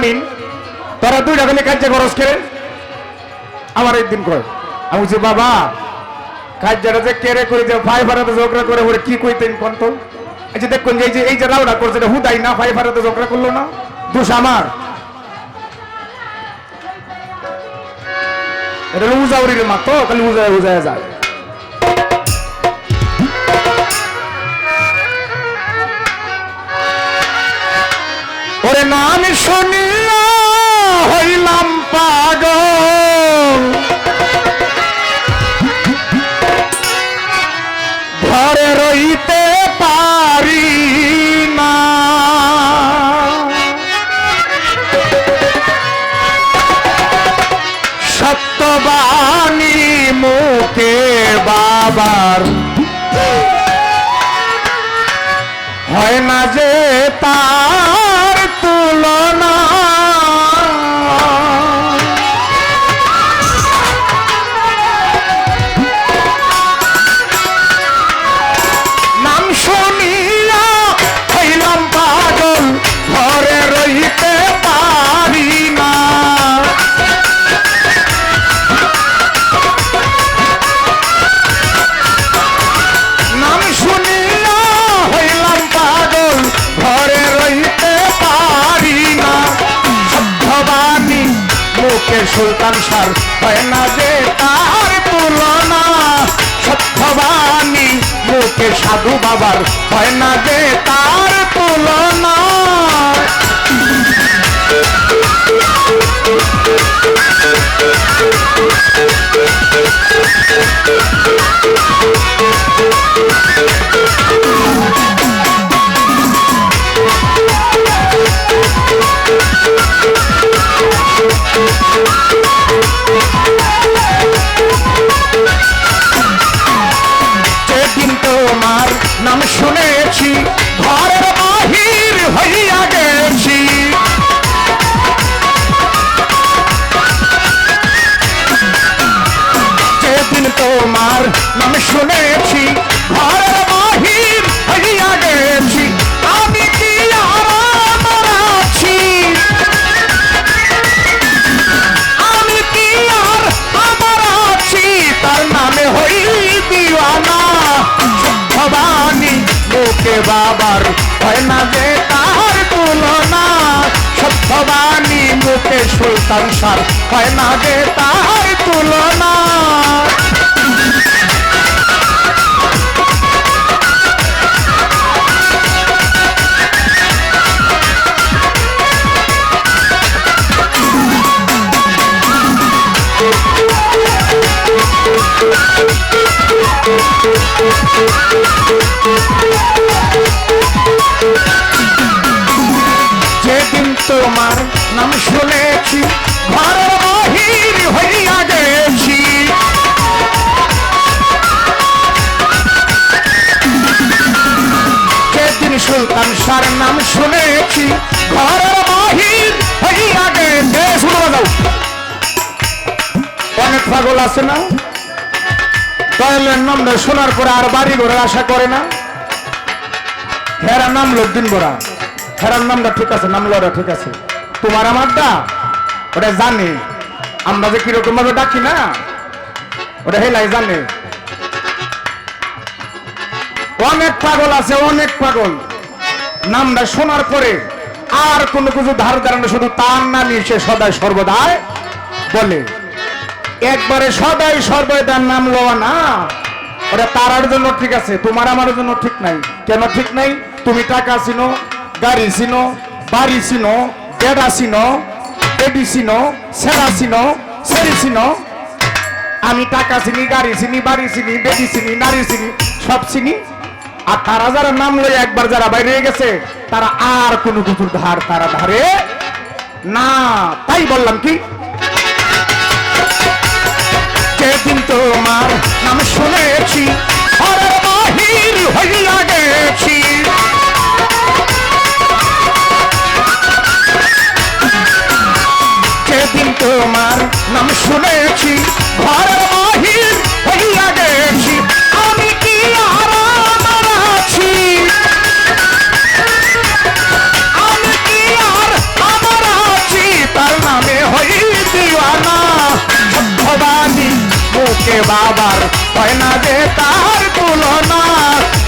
জানিন তোরা দুইটা খালি কাজে খরচ করে। আমার একদিন কয়, আমি বলছি, বাবা কাজটা যে কেড়ে করে যে ভাই ভাড়াতে ঝগড়া করে, ওরে কি কইতেন কোন তো? এই যে দেখুন এই যে এই যে রাউডা করছে, এটা হুদাই না ভাই ভাড়াতে ঝগড়া করল না? দোষ আমার। এটা উজাউরির মাত্র খালি উজায় উজায় যায়। ওরে নাম শুনিয়া বাবার হয় না যে তার সুলতান সার, হয় না যে তার তুলনা? সত্যবানী মুখে সাধু বাবার, হয় না যে তার তুলনা? যেদিন তোমার নাম শুনেছি ঘরের বাহির হইয়া গেছি। যেদিন তোমার বাবার। হয় না যে তার তুলনা, সত্যবাণী মুখে সুলতান সার। হয় না যে তার তুলনা। যেদিন তোমার নাম শুনেছি, ঘরের বাহির হইয়া গেছি। সুলতান সার নাম শুনেছি, ঘরের বাহির হইয়া অনেক পাগল আছে না? নামটা শোনার পরে আর বাড়ি ঘরে আশা করে না? হেরার নাম লদ্দিন বড়া হেরার নামটা ঠিক আছে নাম লড়া ঠিক আছে। তোমার আমারটা? ওটা জানে। আমরা যে কীরকম ভাবে ডাকি না, ওটা হেলাই জানে। অনেক পাগল আছে, অনেক পাগল। নামটা শোনার পরে আর কোনো কিছু ধার ধারণা শুধু তার নামই সে সদাই সর্বদাই বলে। একবারে সদাই সর্বদাই তার নাম লওয়া না। ওটা তারার জন্য ঠিক আছে, তোমার আমার জন্য ঠিক নাই। কেন ঠিক নাই? তুমি টাকা চিনো গাড়ি চিনো বাড়ি চিনো বেডা চিনো বেডি চিনো সেরা চিনো সেরি চিনো আমি টাকা চিনি, গাড়ি চিনি, বাড়ি চিনি, বেডি চিনি, নারী চিনি, সব চিনি। আর তারা যারা নাম লই একবার যারা বাইরে গেছে, তারা আর কোনো কিছুর ধার তারা ধারে না। তাই বললাম কি? মুখে বাবার হয় না যে তার তুলনা।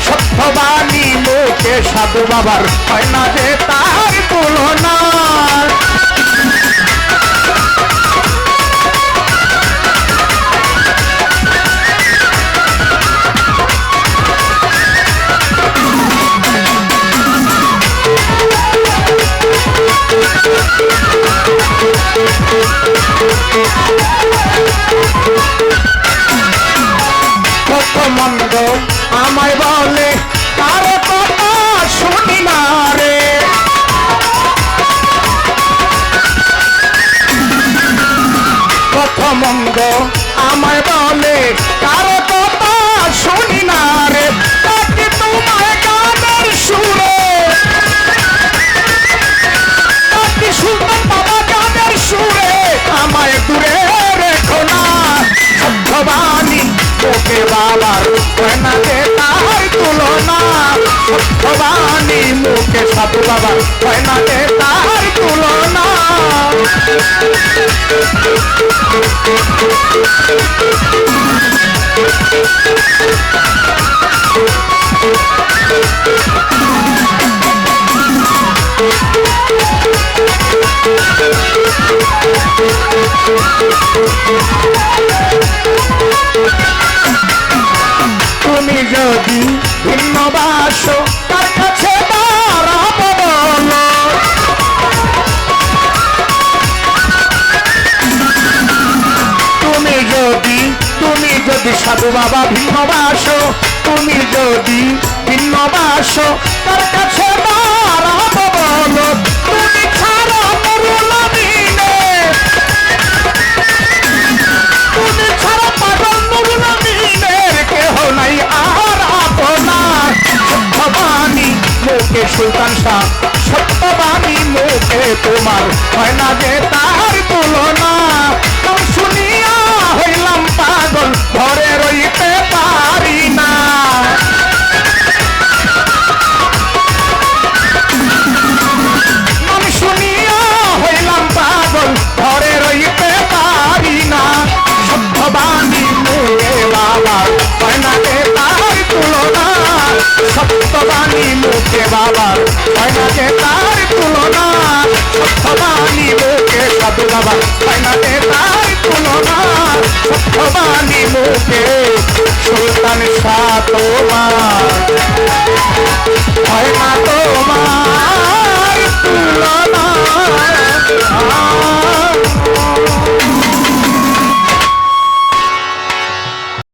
সত্যবাণী লোকে সাধু বাবার হয় না যে তার তুলনা। সত্যবাণী মুখে সাধু বাবার না রে তার তুলনা। সাধু বাবা ভিন্নবাস তুমি যদি ভিন্নবাস তার কাছে সুলতান শাহ, সত্যবাণী মুখে তোমার। হয় না যে তার তুলনা? বাবা যে তার তুলনা সত্যবাণী মুখে সুলতান শাহ